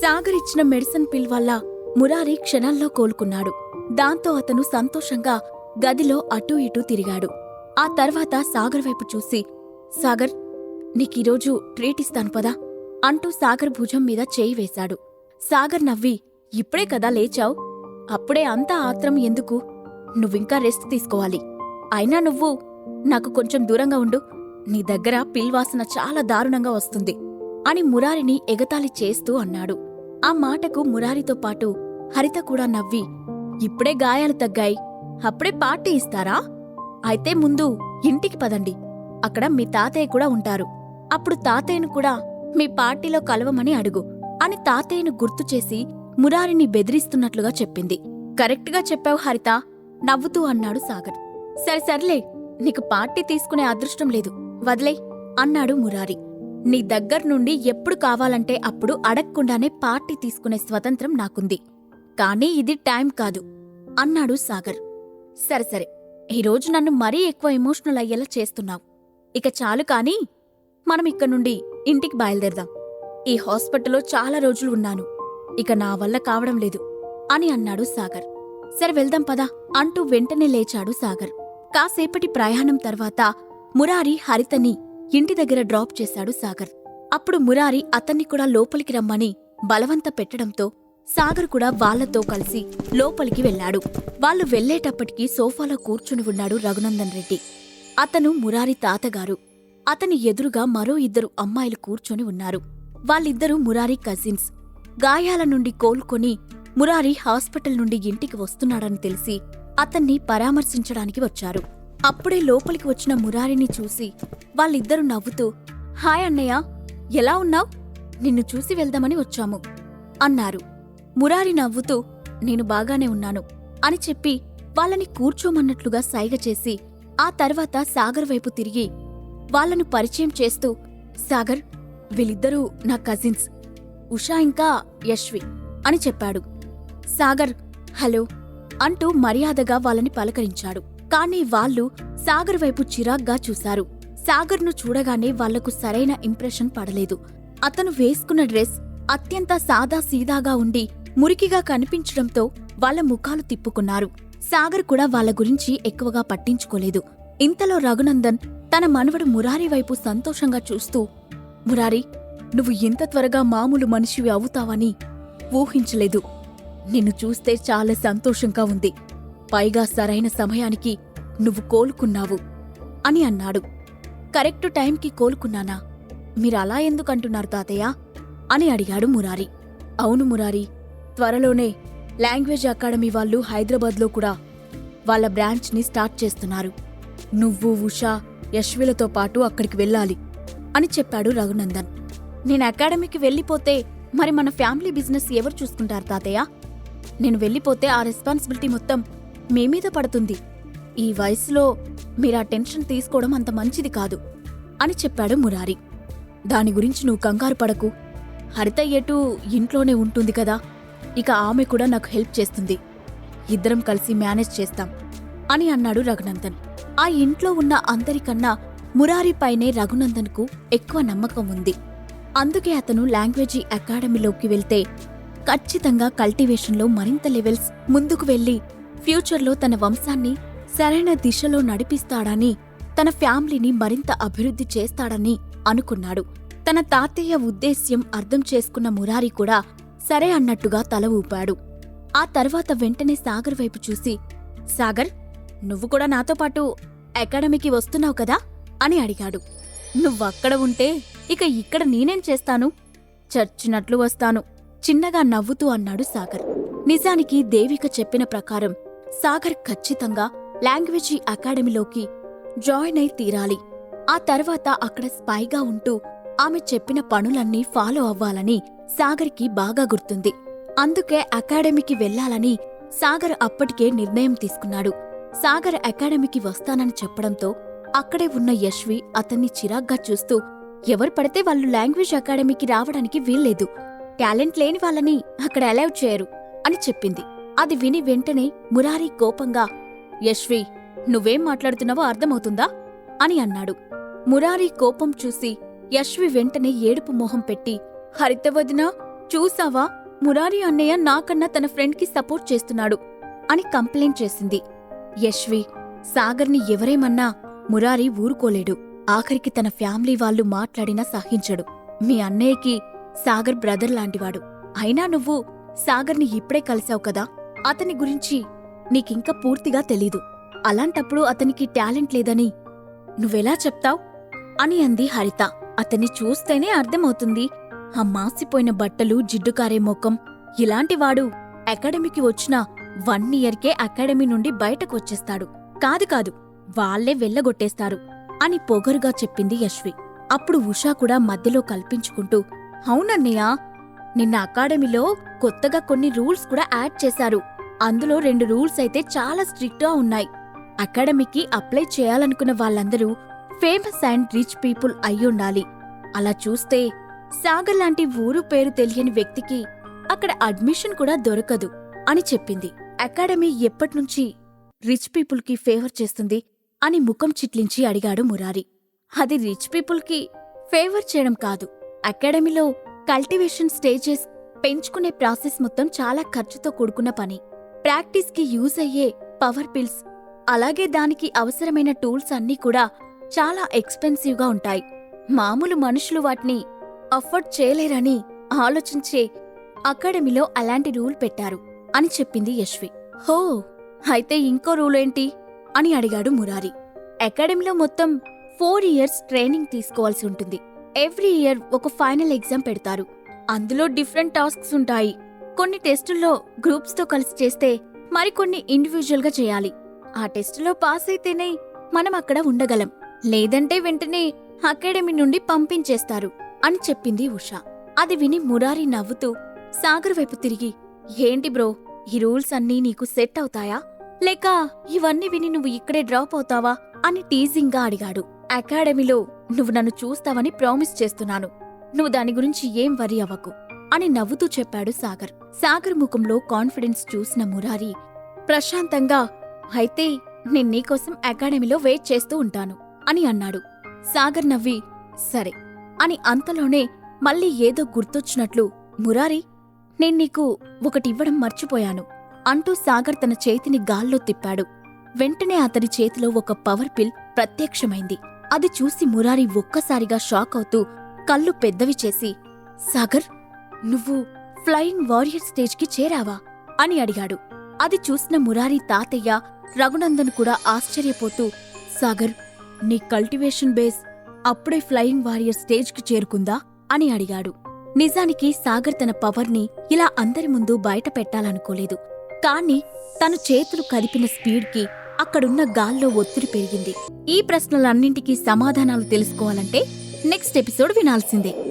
సాగర్ ఇచ్చిన మెడిసిన్ పిల్ వల్ల మురారి క్షణాల్లో కోలుకున్నాడు. దాంతో అతను సంతోషంగా గదిలో అటూ ఇటూ తిరిగాడు. ఆ తర్వాత సాగర్ వైపు చూసి సాగర్ నీకీరోజు ట్రీట్ ఇస్తాను పదా అంటూ సాగర్ భుజం మీద చేయి వేశాడు. సాగర్ నవ్వి ఇప్పుడే కదా లేచావు? అప్పుడే అంతా ఆత్రం ఎందుకు? నువ్వింకా రెస్ట్ తీసుకోవాలి. అయినా నువ్వు నాకు కొంచెం దూరంగా ఉండు. నీ దగ్గర పిల్వాసన చాలా దారుణంగా వస్తుంది అని మురారిని ఎగతాళి చేస్తూ అన్నాడు. ఆ మాటకు మురారితో పాటు హరిత కూడా నవ్వి ఇప్పుడే గాయాలు తగ్గాయి. అప్పుడే పార్టీ ఇస్తారా? అయితే ముందు ఇంటికి పదండి. అక్కడ మీ తాతయ్య కూడా ఉంటారు. అప్పుడు తాతయ్యను కూడా మీ పార్టీలో కలవమని అడుగు అని తాతయ్యను గుర్తు చేసి మురారిని బెదిరిస్తున్నట్లుగా చెప్పింది. కరెక్ట్గా చెప్పావు హరిత. నవ్వుతూ అన్నాడు సాగర్. సరే సర్లే. నీకు పార్టీ తీసుకునే అదృష్టం లేదు. వదిలే అన్నాడు మురారి. నీ దగ్గర్నుండి ఎప్పుడు కావాలంటే అప్పుడు అడగకుండానే పార్టీ తీసుకునే స్వతంత్రం నాకుంది. కానీ ఇది టైం కాదు అన్నాడు సాగర్. సరే సరే ఈరోజు నన్ను మరీ ఎక్కువ ఎమోషనల్ అయ్యేలా చేస్తున్నావు. ఇక చాలు కానీ మనం ఇక్కడి నుండి ఇంటికి బయలుదేరదాం. ఈ హాస్పిటల్లో చాలా రోజులు ఉన్నాను ఇక నా వల్ల కావడం లేదు అని అన్నాడు సాగర్. సరే వెళ్దాం పదా అంటూ వెంటనే లేచాడు సాగర్. కాసేపటి ప్రయాణం తర్వాత మురారి హరితని ఇంటి దగ్గర డ్రాప్ చేశాడు సాగర్. అప్పుడు మురారి అతన్ని కూడా లోపలికి రమ్మని బలవంత పెట్టడంతో సాగర్ కూడా వాళ్ళతో కలిసి లోపలికి వెళ్ళాడు. వాళ్ళు వెళ్ళేటప్పటికీ సోఫాలో కూర్చుని ఉన్నాడు రఘునందన్ రెడ్డి. అతను మురారి తాతగారు. అతని ఎదురుగా మరో ఇద్దరు అమ్మాయిలు కూర్చొని ఉన్నారు. వాళ్ళిద్దరూ మురారి కజిన్స్. గాయాల నుండి కోలుకొని మురారి హాస్పిటల్ నుండి ఇంటికి వస్తున్నాడని తెలిసి అతన్ని పరామర్శించడానికి వచ్చారు. అప్పుడే లోపలికి వచ్చిన మురారిని చూసి వాళ్ళిద్దరూ నవ్వుతూ హాయ్ అన్నయ్య ఎలా ఉన్నావ్? నిన్ను చూసి వెళ్దామని వచ్చాము అన్నారు. మురారి నవ్వుతూ నేను బాగానే ఉన్నాను అని చెప్పి వాళ్ళని కూర్చోమన్నట్లుగా సైగ చేసి ఆ తర్వాత సాగర్ వైపు తిరిగి వాళ్ళను పరిచయం చేస్తూ సాగర్ వీళ్ళిద్దరూ నా కజిన్స్ ఉషా ఇంకా యశ్వి అని చెప్పాడు. సాగర్ హలో అంటూ మర్యాదగా వాళ్ళని పలకరించాడు. కానీ వాళ్ళు సాగర్ వైపు చిరాగ్గా చూశారు. సాగర్ను చూడగానే వాళ్ళకు సరైన ఇంప్రెషన్ పడలేదు. అతను వేసుకున్న డ్రెస్ అత్యంత సాదా సీదాగా ఉండి మురికిగా కనిపించడంతో వాళ్ళ ముఖాలు తిప్పుకున్నారు. సాగర్ కూడా వాళ్ళ గురించి ఎక్కువగా పట్టించుకోలేదు. ఇంతలో రఘునందన్ తన మనవడు మురారి వైపు సంతోషంగా చూస్తూ మురారి నువ్వు ఇంత త్వరగా మామూలు మనిషివి అవుతావని ఊహించలేదు. నిన్ను చూస్తే చాలా సంతోషంగా ఉంది. పైగా సరైన సమయానికి నువ్వు కోలుకున్నావు అని అన్నాడు. కరెక్టు టైంకి కోలుకున్నానా? మీరలా ఎందుకంటున్నారు తాతయ్య? అని అడిగాడు మురారి. అవును మురారి త్వరలోనే లాంగ్వేజ్ అకాడమీ వాళ్ళు హైదరాబాద్లో కూడా వాళ్ళ బ్రాంచ్ని స్టార్ట్ చేస్తున్నారు. నువ్వు ఉషా యశ్విలతో పాటు అక్కడికి వెళ్ళాలి అని చెప్పాడు రఘునందన్. నేను అకాడమీకి వెళ్ళిపోతే మరి మన ఫ్యామిలీ బిజినెస్ ఎవరు చూసుకుంటారు తాతయ్య? నేను వెళ్ళిపోతే ఆ రెస్పాన్సిబిలిటీ మొత్తం మీ మీద పడుతుంది. ఈ వయసులో మీరా టెన్షన్ తీసుకోవడం అంత మంచిది కాదు అని చెప్పాడు మురారి. దాని గురించి నువ్వు కంగారు పడకు. హరితయ్యటు ఇంట్లోనే ఉంటుంది కదా ఇక ఆమె కూడా నాకు హెల్ప్ చేస్తుంది. ఇద్దరం కలిసి మేనేజ్ చేస్తాం అని అన్నాడు రఘునందన్. ఆ ఇంట్లో ఉన్న అందరికన్నా మురారిపైనే రఘునందన్కు ఎక్కువ నమ్మకం ఉంది. అందుకే అతను లాంగ్వేజీ అకాడమీలోకి వెళ్తే ఖచ్చితంగా కల్టివేషన్లో మరింత లెవెల్స్ ముందుకు వెళ్ళి ఫ్యూచర్లో తన వంశాన్ని సరైన దిశలో నడిపిస్తాడని తన ఫ్యామిలీని మరింత అభివృద్ధి చేస్తాడని అనుకున్నాడు. తన తాతయ్య ఉద్దేశ్యం అర్థం చేసుకున్న మురారి కూడా సరే అన్నట్టుగా తల ఊపాడు. ఆ తర్వాత వెంటనే సాగర్ వైపు చూసి సాగర్ నువ్వు కూడా నాతో పాటు అకాడమీకి వస్తున్నావు కదా? అని అడిగాడు. నువ్వక్కడ ఉంటే ఇక ఇక్కడ నేనేం చేస్తాను? చచ్చినట్లు వస్తాను. చిన్నగా నవ్వుతూ అన్నాడు సాగర్. నిజానికి దేవిక చెప్పిన ప్రకారం సాగర్ ఖచ్చితంగా లాంగ్వేజీ అకాడమీలోకి జాయిన్ అయి తీరాలి. ఆ తర్వాత అక్కడ స్పైగా ఉంటూ ఆమె చెప్పిన పనులన్నీ ఫాలో అవ్వాలని సాగర్కి బాగా గుర్తుంది. అందుకే అకాడమీకి వెళ్ళాలని సాగర్ అప్పటికే నిర్ణయం తీసుకున్నాడు. సాగర్ అకాడమీకి వస్తానని చెప్పడంతో అక్కడే ఉన్న యశ్వి అతన్ని చిరాగ్గా చూస్తూ ఎవరు పడితే వాళ్ళు లాంగ్వేజ్ అకాడమీకి రావడానికి వీల్లేదు. టాలెంట్ లేని వాళ్ళని అక్కడ అలౌ చేయరు అని చెప్పింది. అది విని వెంటనే మురారి కోపంగా యశ్వి నువ్వేం మాట్లాడుతున్నావో అర్థమవుతుందా? అని అన్నాడు. మురారి కోపం చూసి యశ్వి వెంటనే ఏడుపు మొహం పెట్టి హరితవదినా చూసావా? మురారి అన్నయ్య నాకన్నా తన ఫ్రెండ్కి సపోర్ట్ చేస్తున్నాడు అని కంప్లైంట్ చేసింది. యశ్వి సాగర్ని ఎవరేమన్నా మురారి ఊరుకోలేడు. ఆఖరికి తన ఫ్యామిలీ వాళ్ళు మాట్లాడినా సహించడు. మీ అన్నయ్యకి సాగర్ బ్రదర్ లాంటివాడు. అయినా నువ్వు సాగర్ని ఇప్పుడే కలిశావు కదా? అతని గురించి నీకింక పూర్తిగా తెలీదు. అలాంటప్పుడు అతనికి టాలెంట్ లేదని నువ్వెలా చెప్తావ్? అని అంది హరిత. అతన్ని చూస్తేనే అర్థమవుతుంది. ఆ మాసిపోయిన బట్టలు జిడ్డుకారే ముఖం ఇలాంటివాడు అకాడమీకి వచ్చిన వన్ ఇయర్కే అకాడమీ నుండి బయటకు వచ్చేస్తాడు. కాదు కాదు వాళ్ళే వెళ్ళగొట్టేస్తారు అని పొగరుగా చెప్పింది యశ్వి. అప్పుడు ఉషా కూడా మధ్యలో కల్పించుకుంటూ అవునన్నయ్య నిన్న అకాడమీలో కొత్తగా కొన్ని రూల్స్ కూడా యాడ్ చేశారు. అందులో రెండు రూల్స్ అయితే చాలా స్ట్రిక్ట్గా ఉన్నాయి. అకాడమీకి అప్లై చేయాలనుకున్న వాళ్ళందరూ ఫేమస్ అండ్ రిచ్ పీపుల్ అయ్యుండాలి అలా చూస్తే సాగర్ లాంటి ఊరు పేరు తెలియని వ్యక్తికి అక్కడ అడ్మిషన్ కూడా దొరకదు అని చెప్పింది. అకాడమీ ఎప్పట్నుంచి రిచ్ పీపుల్కి ఫేవర్ చేస్తుంది అని ముఖం చిట్లించి అడిగాడు మురారి. అది రిచ్ పీపుల్కి ఫేవర్ చేయడం కాదు. అకాడమీలో కల్టివేషన్ స్టేజెస్ పెంచుకునే ప్రాసెస్ మొత్తం చాలా ఖర్చుతో కూడుకున్న పని. ప్రాక్టీస్కి యూజ్ అయ్యే పవర్ పిల్స్ అలాగే దానికి అవసరమైన టూల్స్ అన్నీ కూడా చాలా ఎక్స్పెన్సివ్గా ఉంటాయి. మామూలు మనుషులు వాటిని అఫోర్డ్ చేయలేరని ఆలోచించే అకాడమీలో అలాంటి రూల్ పెట్టారు అని చెప్పింది యశ్వి. హో అయితే ఇంకో రూల్ ఏంటి? అని అడిగాడు మురారి. అకాడమీలో మొత్తం ఫోర్ ఇయర్స్ ట్రైనింగ్ తీసుకోవాల్సి ఉంటుంది. ఎవ్రీ ఇయర్ ఒక ఫైనల్ ఎగ్జామ్ పెడతారు. అందులో డిఫరెంట్ టాస్క్స్ ఉంటాయి. కొన్ని టెస్టుల్లో గ్రూప్స్తో కలిసి చేస్తే మరికొన్ని ఇండివిజువల్గా చేయాలి. ఆ టెస్టులో పాస్ అయితేనే మనం అక్కడ ఉండగలం. లేదంటే వెంటనే అకాడమీ నుండి పంపించేస్తారు అని చెప్పింది ఉష. అది విని మురారి నవ్వుతూ సాగర్ వైపు తిరిగి ఏంటి బ్రో ఈ రూల్స్ అన్నీ నీకు సెట్ అవుతాయా? లేక ఇవన్నీ విని నువ్వు ఇక్కడే డ్రాప్ అవుతావా? అని టీజింగ్గా అడిగాడు. అకాడమీలో నువ్వు నన్ను చూస్తావని ప్రామిస్ చేస్తున్నాను. నువ్వు దాని గురించి ఏం వరి అవ్వకు. అని నవ్వుతూ చెప్పాడు సాగర్. సాగర్ ముఖంలో కాన్ఫిడెన్స్ చూసిన మురారి ప్రశాంతంగా అయితే నేను నీకోసం అకాడమీలో వెయిట్ చేస్తూ ఉంటాను అని అన్నాడు. సాగర్ నవ్వి సరే అని అంతలోనే మళ్ళీ ఏదో గుర్తొచ్చినట్లు మురారి నేను నీకు ఒకటివ్వడం మర్చిపోయాను అంటూ సాగర్ తన చేతిని గాల్లో తిప్పాడు. వెంటనే అతని చేతిలో ఒక పవర్ పిల్ ప్రత్యక్షమైంది. అది చూసి మురారి ఒక్కసారిగా షాక్ అవుతూ కళ్ళు పెద్దవి చేసి సాగర్ నువ్వు ఫ్లయింగ్ వారియర్ స్టేజ్కి చేరావా? అని అడిగాడు. అది చూసిన మురారి తాతయ్య రఘునందన్ కూడా ఆశ్చర్యపోతూ సాగర్ నీ కల్టివేషన్ బేస్ అప్పుడే ఫ్లయింగ్ వారియర్ స్టేజ్కి చేరుకుందా? అని అడిగాడు. నిజానికి సాగర్ తన పవర్ని ఇలా అందరి ముందు బయట పెట్టాలనుకోలేదు. కాని తను చేతులు కదిపిన స్పీడ్కి అక్కడున్న గాల్లో ఒత్తిడి పెరిగింది. ఈ ప్రశ్నలన్నింటికీ సమాధానాలు తెలుసుకోవాలంటే నెక్స్ట్ ఎపిసోడ్ వినాల్సిందే.